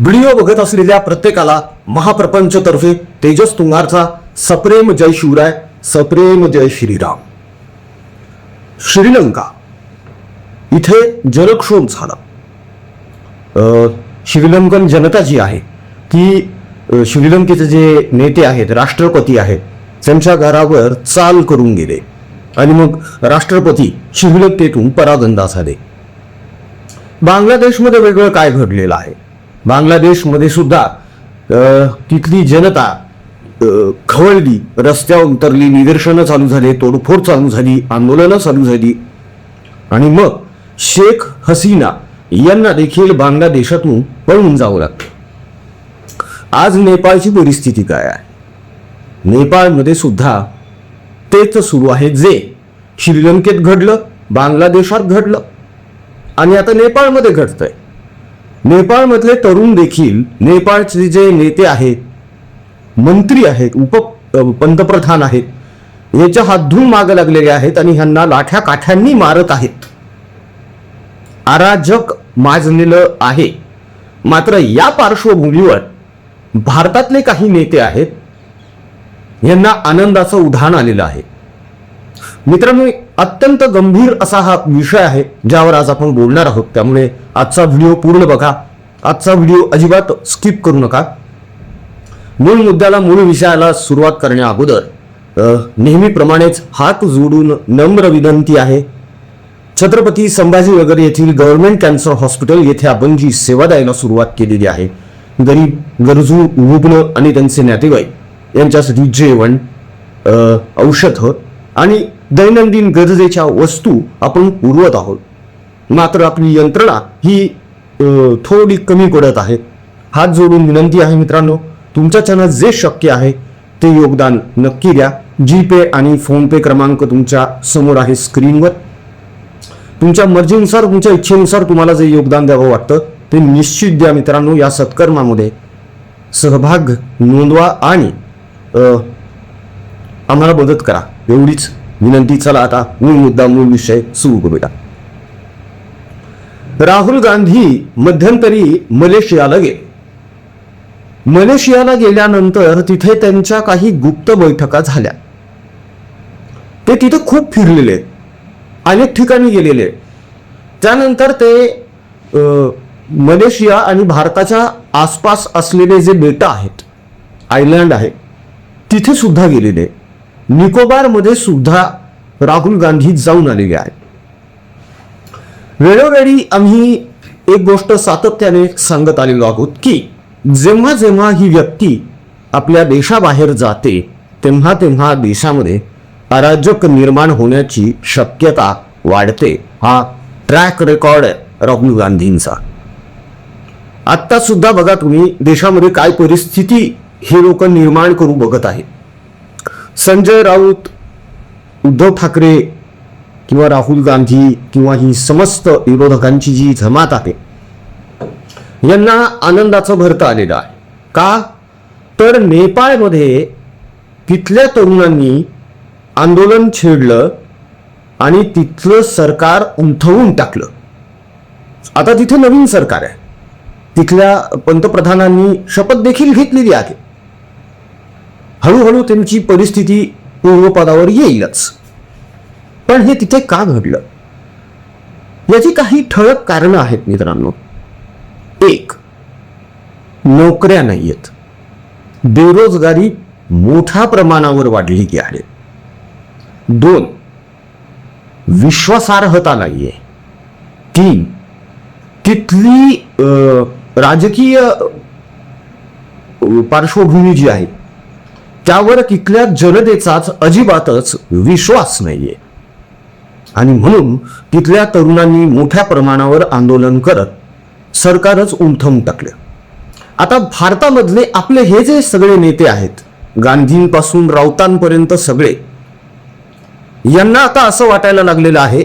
Video बघत असलेल्या प्रत्येकाला महाप्रपंचतर्फे तेजस तुंगारचा सप्रेम जय शिवराय सप्रेम जय श्रीराम. श्रीलंका. इथे जलक्षोभ झाला. श्रीलंकन जनता जी आहे ती श्रीलंकेचे जे नेते आहेत राष्ट्रपती आहेत त्यांच्या घरावर चाल करून गेले. आणि मग राष्ट्रपती श्रीलंकेतून परागंदा झाले. बांगलादेशमध्ये वेगळं काय घडलेलं आहे? बांगलादेशमध्ये सुद्धा तिथली जनता खवळली रस्त्यावर उतरली निदर्शनं चालू झाले तोडफोड चालू झाली आंदोलनं चालू झाली. आणि मग शेख हसीना यांना देखील बांगलादेशातून पळून जावं लागतं आज नेपाळची परिस्थिती काय आहे? नेपाळमध्ये सुद्धा तेच सुरू आहे जे श्रीलंकेत घडलं बांगलादेशात घडलं. आणि आता नेपाळमध्ये घडतंय. नेपाळमधले तरुण देखील नेपाळचे जे नेते आहेत मंत्री आहेत उप पंतप्रधान आहेत याच्या हात हातधून मागं लागलेले आहेत आणि ह्यांना लाठ्या काठ्यांनी मारत आहेत. अराजक माजलेलं आहे. मात्र या पार्श्वभूमीवर भारतातले काही नेते आहेत यांना आनंदाचं उधाण आलेलं आहे. मित्रांनो अत्यंत गंभीर असा हा विषय आहे ज्यावर आज आपण बोलणार आहोत. त्यामुळे आजचा व्हिडिओ पूर्ण बघा. आजचा व्हिडिओ अजिबात स्किप करू नका. मूळ मुद्द्याला मूळ विषयाला सुरुवात करण्या अगोदर नेहमीप्रमाणेच हात जोडून नम्र विनंती आहे. छत्रपती संभाजीनगर येथील गव्हर्नमेंट कॅन्सर हॉस्पिटल येथे आपण जी सेवा द्यायला सुरुवात केलेली आहे गरीब गरजू रुग्ण आणि त्यांचे नातेवाईक यांच्यासाठी जेवण औषधं आणि दैनंदिन गरजेच्या वस्तू आपण पुरवत आहोत. मात्र आपली यंत्रणा ही थोडी कमी पडत आहे. हात जोडून विनंती आहे मित्रांनो तुमच्याच्यानं जे शक्य आहे ते योगदान नक्की द्या. जी पे आणि फोनपे क्रमांक तुमच्यासमोर आहे स्क्रीनवर. तुमच्या मर्जीनुसार तुमच्या इच्छेनुसार तुम्हाला जे योगदान द्यावं वाटतं ते निश्चित द्या मित्रांनो या सत्कर्मामध्ये. सहभाग नोंदवा आणि आम्हाला मदत करा. एवढीच. विनंती चला आता मूळ मुद्दा मूळ विषय सुरू करूया. राहुल गांधी मध्यंतरी मलेशियाला गेले. मलेशियाला गेल्यानंतर तिथे त्यांच्या काही गुप्त बैठका झाल्या. ते तिथे खूप फिरलेले अनेक ठिकाणी गेलेले. त्यानंतर ते मलेशिया आणि भारताच्या आसपास असलेले जे बेटं आहेत आयलंड आहे तिथे सुद्धा गेलेले. निकोबारमध्ये सुद्धा राहुल गांधी जाऊन आलेले आहेत. वेळोवेळी आम्ही एक गोष्ट सातत्याने सांगत आलेलो आहोत की जेव्हा जेव्हा ही व्यक्ती आपल्या देशाबाहेर जाते तेव्हा तेव्हा देशामध्ये अराजक निर्माण होण्याची शक्यता वाढते. हा ट्रॅक रेकॉर्ड आहे राहुल गांधींचा. आत्ता सुद्धा बघा तुम्ही देशामध्ये काय परिस्थिती हे लोक निर्माण करू बघत आहेत. संजय राऊत उद्धव ठाकरे किंवा राहुल गांधी किंवा ही समस्त विरोधकांची जी जमात आहे यांना आनंदाचं भरतं आलेलं आहे. का? तर नेपाळमध्ये तिथल्या तरुणांनी आंदोलन छेडलं आणि तिथलं सरकार उंथवून टाकलं. आता तिथे नवीन सरकार आहे. तिथल्या पंतप्रधानांनी शपथ देखील घेतलेली आहे. हळूहळू त्यांची परिस्थिती पूर्वपदावर येईलच. पण हे तिथे का घडलं? याची काही ठळक कारणं आहेत मित्रांनो. एक नोकऱ्या नाहीयेत. बेरोजगारी मोठ्या प्रमाणावर वाढलेली आहे. दोन विश्वासार्हता नाहीये. तीन तिथली राजकीय पार्श्वभूमी जी आहे त्यावर तिथल्या जनतेचाच अजिबातच विश्वास नाहीये. आणि म्हणून तिथल्या तरुणांनी मोठ्या प्रमाणावर आंदोलन करत सरकारच उंथवून टाकलं. आता भारतामधले आपले हे जे सगळे नेते आहेत गांधींपासून राऊतांपर्यंत सगळे यांना आता असं वाटायला लागलेलं आहे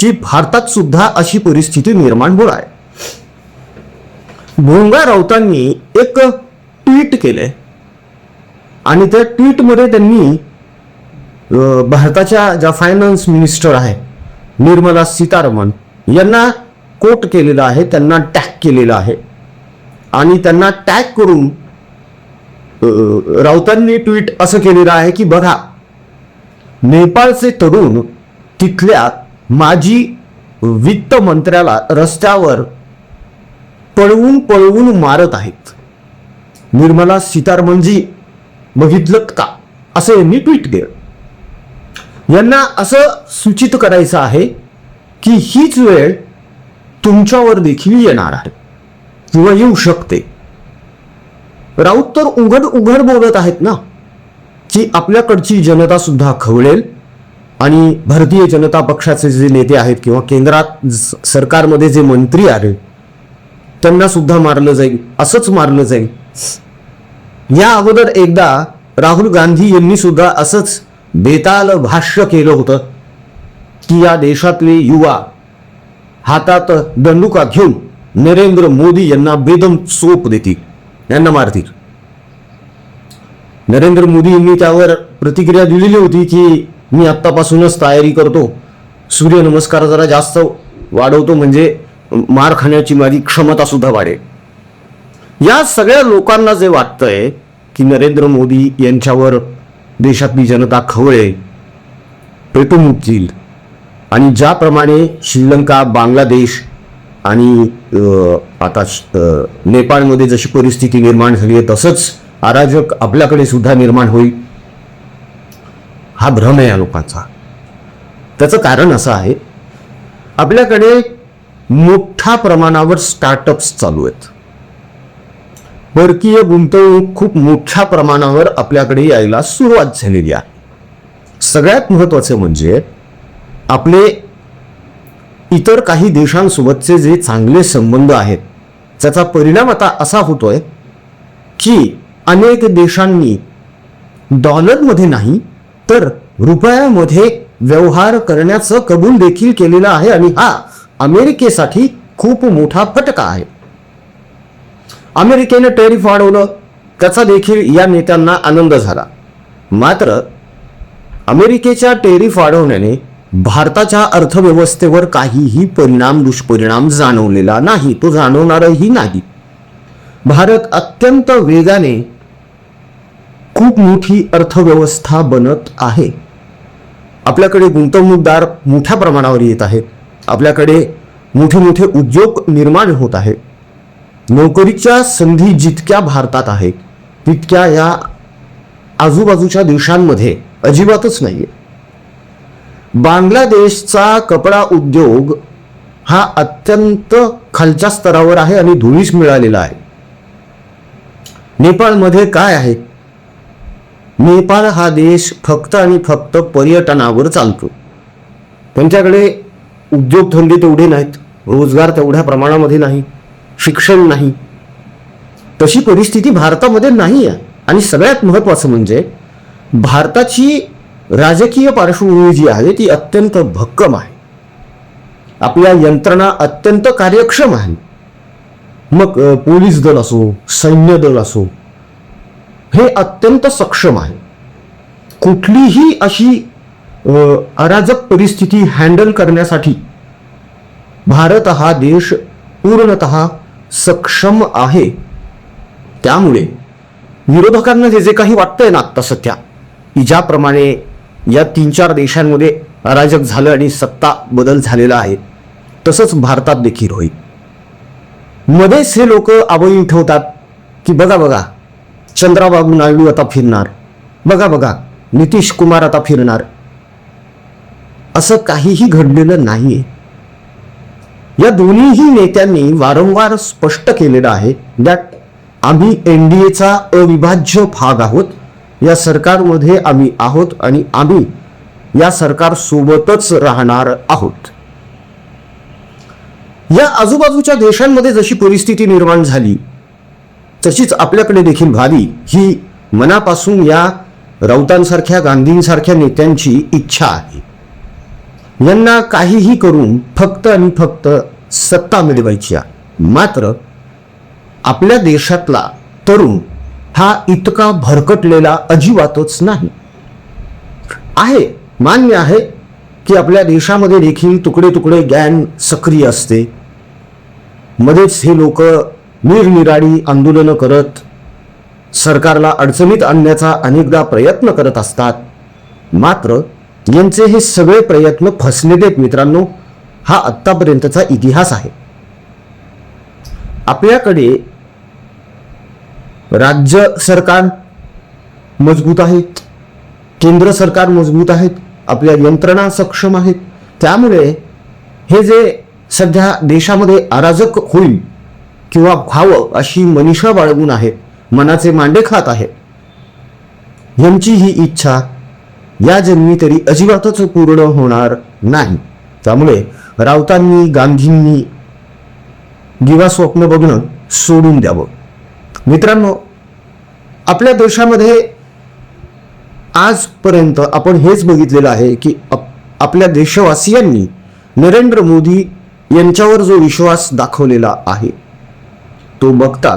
की भारतात सुद्धा अशी परिस्थिती निर्माण होणार आहे. भोंगा राऊतांनी एक ट्विट केलंय. आणि त्या ट्विटमध्ये त्यांनी भारताच्या ज्या फायनान्स मिनिस्टर आहे निर्मला सीतारमण यांना कोट केलेलं आहे त्यांना टॅग केलेलं आहे. आणि त्यांना टॅग करून राऊतांनी ट्विट असं केलेलं आहे की बघा नेपाळचे तरुण तिथल्या माजी वित्त मंत्र्याला रस्त्यावर पळवून पळवून मारत आहेत. निर्मला सीतारमणजी बघितलं का? असं यांनी ट्विट केलं. यांना असं सूचित करायचं आहे की हीच वेळ तुमच्यावर देखील येणार आहे. किंवा येऊ शकते. राऊत तर उघड उघड बोलत आहेत ना? की आपल्याकडची जनता सुद्धा खवळेल आणि भारतीय जनता पक्षाचे जे नेते आहेत किंवा केंद्रात सरकारमध्ये जे मंत्री आहेत त्यांना सुद्धा मारलं जाईल असंच मारलं जाईल. या अगोदर एकदा राहुल गांधी यांनी सुद्धा असंच बेताल भाष्य केलं होतं की या देशातले युवा हातात दंडुका घेऊन नरेंद्र मोदी यांना बेदम चोप देतील यांना मारतील. नरेंद्र मोदी यांनी त्यावर प्रतिक्रिया दिलेली होती की मी आत्तापासूनच तयारी करतो सूर्यनमस्कार जरा जास्त वाढवतो म्हणजे मार खाण्याची माझी क्षमता सुद्धा वाढेल. या सगळ्या लोकांना जे वाटतंय की नरेंद्र मोदी यांच्यावर देशातली जनता खवळे पेटून उठतील. आणि ज्याप्रमाणे श्रीलंका बांगलादेश आणि आता नेपाळमध्ये जशी परिस्थिती निर्माण झाली आहे तसंच अराजक आपल्याकडे सुद्धा निर्माण होईल हा भ्रम आहे या लोकांचा. त्याचं कारण असं आहे आपल्याकडे मोठ्या प्रमाणावर स्टार्टअप्स चालू आहेत. परकीय गुंतवणूक खूप मोठ्या प्रमाणावर आपल्याकडे यायला सुरुवात झालेली आहे. सगळ्यात महत्त्वाचं म्हणजे आपले इतर काही देशांसोबतचे जे चांगले संबंध आहेत त्याचा परिणाम आता असा होतोय की अनेक देशांनी डॉलरमध्ये नाही तर रुपयामध्ये व्यवहार करण्याचं कबूल देखील केलेलं आहे आणि हा अमेरिकेसाठी खूप मोठा फटका आहे. अमेरिकेने टेरिफ वाढवलं त्याचा देखील या नेत्यांना आनंद झाला. मात्र अमेरिकेच्या टेरिफ वाढवण्याने भारताच्या अर्थव्यवस्थेवर काहीही परिणाम दुष्परिणाम जाणवलेला नाही. तो जाणवणारही नाही. भारत अत्यंत वेगाने खूप मोठी अर्थव्यवस्था बनत आहे. आपल्याकडे गुंतवणूकदार मोठ्या प्रमाणावर येत आहेत. आपल्याकडे मोठे मोठे उद्योग निर्माण होत आहेत. नोकरीच्या संधी जितक्या भारतात आहेत तितक्या या आजूबाजूच्या देशांमध्ये अजिबातच नाहीये. बांगलादेशचा कपडा उद्योग हा अत्यंत खालच्या स्तरावर आहे आणि धुळीस मिळालेला आहे. नेपाळमध्ये काय आहे? नेपाळ हा देश फक्त आणि फक्त पर्यटनावर चालतो. त्यांच्याकडे उद्योगधंदे तेवढे नाहीत रोजगार तेवढ्या प्रमाणामध्ये नाही. शिक्षण नाही. तशी परिस्थिती भारतामध्ये नाही आहे आणि सगळ्यात महत्त्वाचं म्हणजे भारताची राजकीय पार्श्वभूमी जी आहे ती अत्यंत भक्कम आहे. आपल्या यंत्रणा अत्यंत कार्यक्षम आहे. मग पोलीस दल असो सैन्य दल असो हे अत्यंत सक्षम आहे. कुठलीही अशी अराजक परिस्थिती हँडल करण्यासाठी भारत हा देश पूर्णत सक्षम आहे. त्यामुळे विरोधकांना जे जे काही वाटतंय ना आत्ता सध्या की ज्याप्रमाणे या तीन चार देशांमध्ये अराजक झालं आणि सत्ता बदल झालेला आहे तसंच भारतात देखील होईल. मध्येच हे लोक आवई उठवतात की बघा बघा चंद्राबाबू नायडू आता फिरणार. बघा बघा नितीश कुमार आता फिरणार. असं काहीही घडलेलं नाहीये. या दोन्हीही नेत्यांनी वारंवार स्पष्ट केलेलं आहे दॅट आम्ही एन डी एचा अविभाज्य भाग आहोत. या सरकारमध्ये आम्ही आहोत आणि आम्ही या सरकारसोबतच राहणार आहोत. या आजूबाजूच्या देशांमध्ये जशी परिस्थिती निर्माण झाली तशीच आपल्याकडे देखील व्हावी ही मनापासून या राऊतांसारख्या गांधींसारख्या नेत्यांची इच्छा आहे. यांना काहीही करून फक्त आणि फक्त सत्ता मिळवायची आहे. मात्र आपल्या देशातला तरुण हा इतका भरकटलेला अजिबातच नाही. आहे मान्य आहे की आपल्या देशामध्ये देखील तुकडे तुकडे गॅन सक्रिय असते. मध्येच हे लोक निरनिराळी आंदोलनं करत सरकारला अडचणीत आणण्याचा अनेकदा प्रयत्न करत असतात. मात्र यांचे हे सगळे प्रयत्न फसले देत मित्रांनो हा आत्तापर्यंतचा इतिहास आहे. आपल्याकडे राज्य सरकार मजबूत आहेत केंद्र सरकार मजबूत आहेत आपल्या यंत्रणा सक्षम आहेत. त्यामुळे हे जे सध्या देशामध्ये अराजक होईल किंवा व्हावं अशी मनीषा बाळगून आहेत मनाचे मांडे खात आहेत यांची ही इच्छा या जन्मी तरी अजिबातच पूर्ण होणार नाही. त्यामुळे राऊतांनी गांधींनी दिवा स्वप्न बघणं सोडून द्यावं. मित्रांनो आपल्या देशामध्ये आजपर्यंत आपण हेच बघितलेलं आहे की आपल्या देशवासियांनी नरेंद्र मोदी यांच्यावर जो विश्वास दाखवलेला आहे तो बघता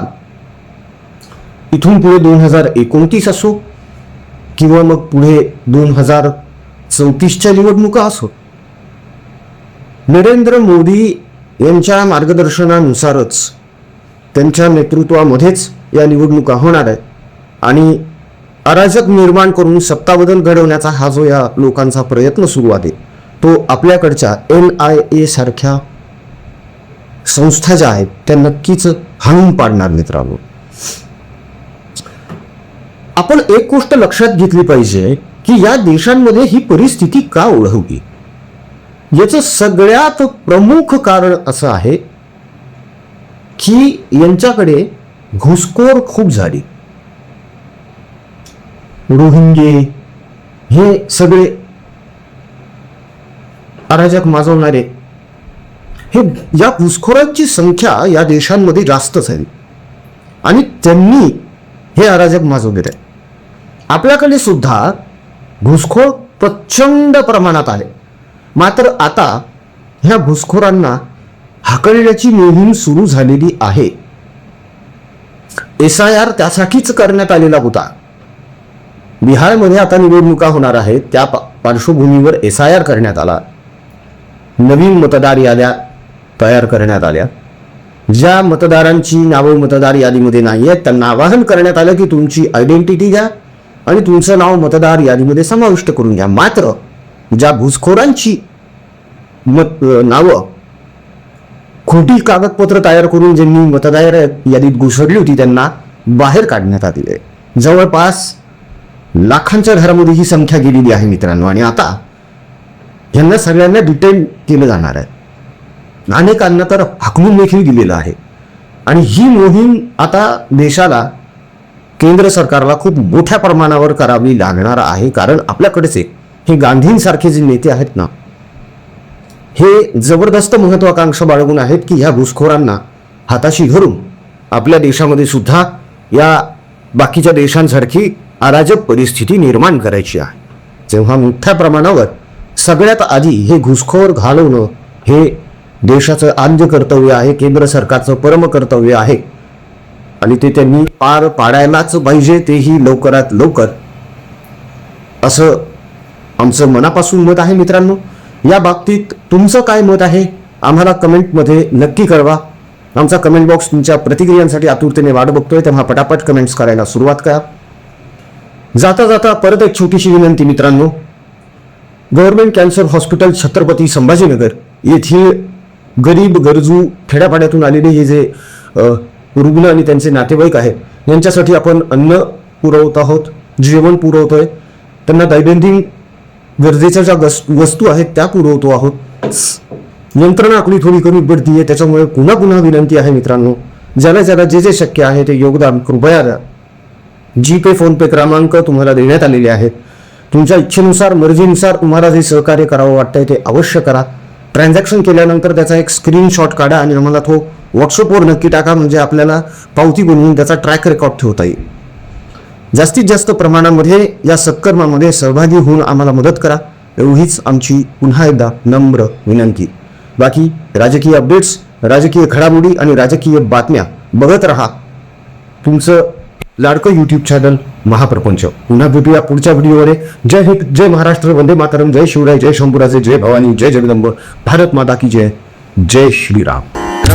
इथून पुढे दोन हजार एकोणतीस असो किंवा मग पुढे दोन हजार चौतीसच्या निवडणुका असो. नरेंद्र मोदी यांच्या मार्गदर्शनानुसारच त्यांच्या नेतृत्वामध्येच या निवडणुका होणार आहेत. आणि अराजक निर्माण करून सत्ताबदल घडवण्याचा हा जो या लोकांचा प्रयत्न सुरू आहे तो आपल्याकडच्या एन आय ए सारख्या संस्था ज्या आहेत त्या नक्कीच हाणून पाडणार मित्रांनो. आपण एक गोष्ट लक्षात घेतली पाहिजे की या देशांमध्ये ही परिस्थिती का ओढवली? याचं सगळ्यात प्रमुख कारण असं आहे की यांच्याकडे घुसखोर खूप झाली. रोहिंगे हे सगळे अराजक माजवणारे हे या घुसखोरांची संख्या या देशांमध्ये जास्त झाली आणि त्यांनी हे अराजक माजवलेले आहे. आपल्याकडे सुद्धा घुसखोर प्रचंड प्रमाणात आहे. मात्र आता ह्या घुसखोरांना हाकलण्याची मोहीम सुरू झालेली आहे. एस आय आर त्यासाठीच करण्यात आलेला होता. बिहारमध्ये आता निवडणुका होणार आहेत त्या पार्श्वभूमीवर एस आय आर करण्यात आला. नवीन मतदार याद्या तयार करण्यात आल्या. ज्या मतदारांची नावं मतदार यादीमध्ये नाही आहेत त्यांना आवाहन करण्यात आलं की तुमची आयडेंटिटी घ्या आणि तुमचं नाव मतदार यादीमध्ये समाविष्ट करून घ्या. मात्र ज्या घुसखोरांची मत नावं खोटी कागदपत्र तयार करून ज्यांनी मतदार यादीत घुसडली होती त्यांना बाहेर काढण्यात आलेले आहे. जवळपास लाखांच्या घरामध्ये ही संख्या गेलेली आहे मित्रांनो. आणि आता यांना सगळ्यांना डिटेन केलं जाणार आहे. अनेकांना तर हाकलून देखील दिलेलं आहे. आणि ही मोहीम आता देशाला केंद्र सरकारला खूप मोठ्या प्रमाणावर करावी लागणार आहे. कारण आपल्याकडेचे हे गांधींसारखे जे नेते आहेत ना हे जबरदस्त महत्वाकांक्षा बाळगून आहेत की ह्या घुसखोरांना हाताशी धरून आपल्या देशामध्ये सुद्धा या बाकीच्या देशांसारखी अराजक परिस्थिती निर्माण करायची आहे. जेव्हा मोठ्या प्रमाणावर सगळ्यात आधी हे घुसखोर घालवणं हे देशाचं आद्य कर्तव्य आहे केंद्र सरकारचं परम कर्तव्य आहे. आणि ते त्यांनी पार पाडायलाच पाहिजे तेही लवकरात लवकर. असं आमचं मनापासून मत आहे मित्रांनो. या बाबतीत तुमचं काय मत आहे? आम्हाला कमेंटमध्ये नक्की कळवा. आमचा कमेंट बॉक्स तुमच्या प्रतिक्रियांसाठी आतुरतेने वाट बघतोय तेव्हा पटापट कमेंट्स करायला सुरुवात करा. जाता जाता परत एक छोटीशी विनंती मित्रांनो. Government cancer hospital Chhatrapati Sambhajinagar येथील गरीब गरजू खेड्यापाड्यातून आलेले हे जे रुग्ण आणि त्यांचे नातेवाईक आहेत. यांच्यासाठी आपण अन्न पुरवत आहोत जेवण पुरवतोय. त्यांना दैनंदिन गरजेच्या ज्या गस वस्तू आहेत त्या पुरवतो आहोत. यंत्रणा आपली थोडी कमी पडती आहे त्याच्यामुळे पुन्हा पुन्हा विनंती आहे मित्रांनो. ज्याला ज्याला जे जे शक्य आहे ते योगदान कृपया द्या. जी पे फोन पे क्रमांक तुम्हाला देण्यात आलेले आहेत. तुमच्या इच्छेनुसार मर्जीनुसार तुम्हाला जे सहकार्य करावं वाटतंय ते अवश्य करा. ट्रान्झॅक्शन केल्यानंतर त्याचा एक स्क्रीनशॉट काढा आणि आम्हाला तो व्हॉट्सअपवर नक्की टाका म्हणजे आपल्याला पावती बनवून त्याचा ट्रॅक रेकॉर्ड ठेवता येईल. जास्तीत जास्त प्रमाणामध्ये या सत्कर्मामध्ये सहभागी होऊन आम्हाला मदत करा. एवढीच आमची पुन्हा एकदा नम्र विनंती. बाकी राजकीय अपडेट्स राजकीय घडामोडी आणि राजकीय बातम्या बघत राहा. तुमचं लाडकं यूट्यूब चॅनल महाप्रपंच. पुन्हा भेटूया पुढच्या व्हिडिओमध्ये. जय हिंद जय महाराष्ट्र वंदे मातरम जय शिवराय जय शंभुराजे जय भवानी जय जगदंब. भारत माता की जय. जय श्रीराम.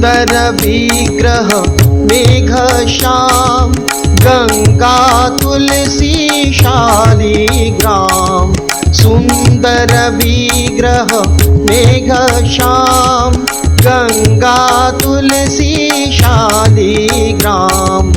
सुंदर विग्रह मेघ श्याम गङ्गा तुलसी शालिग्राम सुंदर विग्रह मेघ श्याम गङ्गा तुलसी शालिग्राम